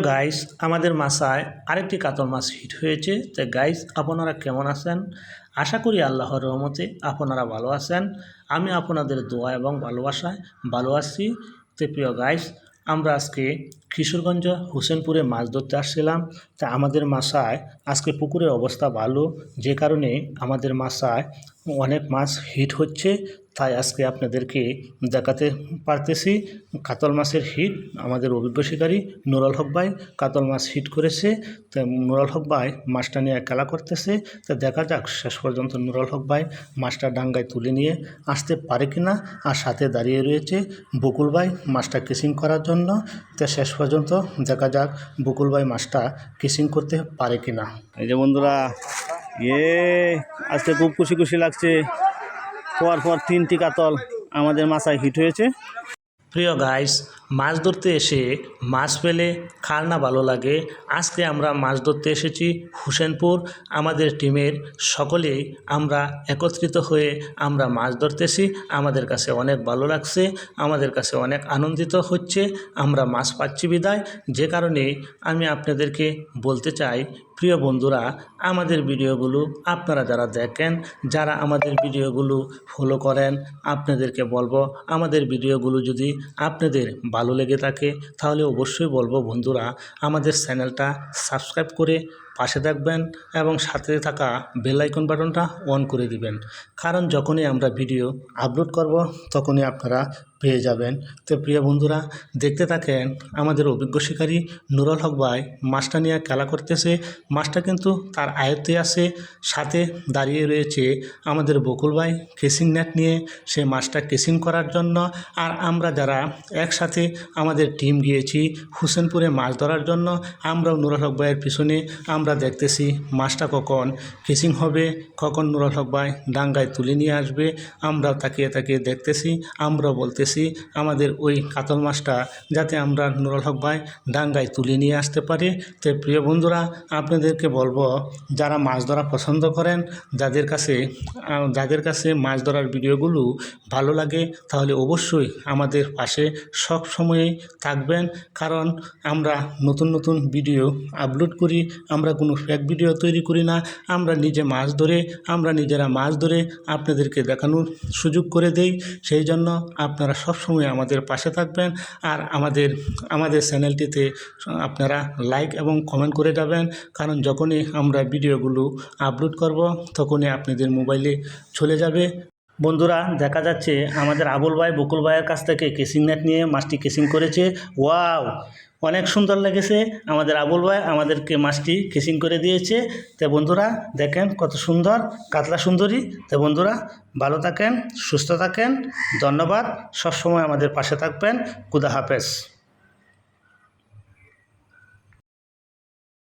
Guys আমাদের মাসায় আরেকটি কাতল মাছ হিট হয়েছে। তো গাইস আপনারা কেমন আছেন? আশা করি আল্লাহর রহমতে আপনারা ভালো আছেন। আমি আপনাদের দোয়া এবং ভালোবাসায় ভালো আছি। তো প্রিয় গাইস আমরা আজকে কিশোরগঞ্জ হোসেনপুরে মাছ ধরতে আসছিলাম। তা আমাদের মাসায় আজকে পুকুরের অবস্থা ভালো। যে কারণে আমাদের মাসায় অনেক মাছ হিট হচ্ছে। তাই আজকে আপনাদেরকে দেখাতে পারতেছি, কাতল মাছের হিট আমাদের অভিজ্ঞ শিকারী নুরাল হক ভাই কাতল মাছ হিট করেছে। তো নুরাল হক ভাই মাছটা নিয়ে খেলা করতেছে। তো দেখা যাক, শেষ পর্যন্ত নুরাল হক ভাই মাছটা ডাঙ্গায় তুলে নিয়ে আসতে পারে কি না আর সাথে দাঁড়িয়ে রয়েছে বকুল ভাই মাছটা কিসিং করার জন্য। তো শেষ পর্যন্ত দেখা যাক বকুল ভাই মাছটা কিসিং করতে পারে কি না এই যে বন্ধুরা ইয়ে আজকে খুব খুশি খুশি লাগছে। পর পর তিনটি কাতল আমাদের মাথায় হিট হয়েছে। প্রিয় গাইস মাছ ধরতে এসে মাছ পেলে কার না ভালো লাগে। আজকে আমরা মাছ ধরতে এসেছি হুসেনপুর। আমাদের টিমের সকলেই আমরা একত্রিত হয়ে আমরা মাছ ধরতেছি। আমাদের কাছে অনেক ভালো লাগছে, আমাদের কাছে অনেক আনন্দিত হচ্ছে। আমরা মাছ পাচ্ছি বিদায়। যে কারণে আমি আপনাদেরকে বলতে চাই প্রিয় বন্ধুরা, আমাদের ভিডিওগুলো আপনারা যারা দেখেন, যারা আমাদের ভিডিওগুলো ফলো করেন, আপনাদেরকে বলব, আমাদের ভিডিওগুলো যদি আপনাদের ভালো লেগে থাকে, তাহলে অবশ্যই বলব বন্ধুরা, আমাদের চ্যানেলটা সাবস্ক্রাইব করে পাশে থাকবেন এবং সাথে থাকা বেল আইকন বাটনটা অন করে দিবেন। কারণ যখনই আমরা ভিডিও আপলোড করব, তখনই আপনারা পেয়ে যাবেন। তো প্রিয় বন্ধুরা, দেখতে থাকেন আমাদের অভিজ্ঞ শিকারী নুরুল হক ভাই। মাছটা নিয়ে খেলা করতেছে। মাছটা কিন্তু তার আয়ত্তে আছে, সাথে দাঁড়িয়ে রয়েছে আমাদের বকুল ভাই কেসিং নেট নিয়ে। সে মাছটা কেসিং করার জন্য। আর আমরা যারা একসাথে আমাদের টিম গিয়েছি হুসেনপুরে মাছ ধরার জন্য, আমরাও নুরুল হক ভাইয়ের পিছনে, আমরা দেখতেছি, মাছটা কখন ফিশিং হবে, কখন নুরুল হক ভাই ডাঙ্গায় তুলে নিয়ে আসবে আমরাও তাকিয়ে তাকিয়ে দেখতেছি, আমরা বলতেছি আমাদের ওই কাতল মাছটা যাতে আমরা নুরুল হক ভাই ডাঙ্গায় তুলে নিয়ে আসতে পারি। তো প্রিয় বন্ধুরা, আপনাদেরকে বলব, যারা মাছ ধরা পছন্দ করেন, যাদের কাছে যাদের কাছে মাছ ধরার ভিডিওগুলো ভালো লাগে, তাহলে অবশ্যই আমাদের পাশে সব সময়ে থাকবেন। কারণ আমরা নতুন নতুন ভিডিও আপলোড করি, আমরা কোনো ফেক ভিডিও তৈরি করি না। আমরা নিজে মাছ ধরে, আমরা নিজেরা মাছ ধরে আপনাদেরকে দেখানোর সুযোগ করে দেই। সেই জন্য আপনারা সবসময় আমাদের পাশে থাকবেন আর আমাদের আমাদের চ্যানেলটিতে আপনারা লাইক এবং কমেন্ট করে যাবেন। কারণ যখনই আমরা ভিডিওগুলো আপলোড করব, তখনই আপনাদের মোবাইলে চলে যাবে। বন্ধুরা, দেখা যাচ্ছে আমাদের আবুল ভাই, বকুল ভাইয়ের কাছ থেকে কেসিং নেট নিয়ে মাছটি কেসিং করেছে। ওয়াও অনেক সুন্দর লেগেছে। আমাদের আবুল ভাই আমাদেরকে মাছটি কেসিং করে দিয়েছে। তো বন্ধুরা, দেখেন কত সুন্দর, কাতলা সুন্দরী। তো বন্ধুরা, ভালো থাকেন, সুস্থ থাকেন। ধন্যবাদ। সবসময় আমাদের পাশে থাকবেন। খুদা হাফেজ।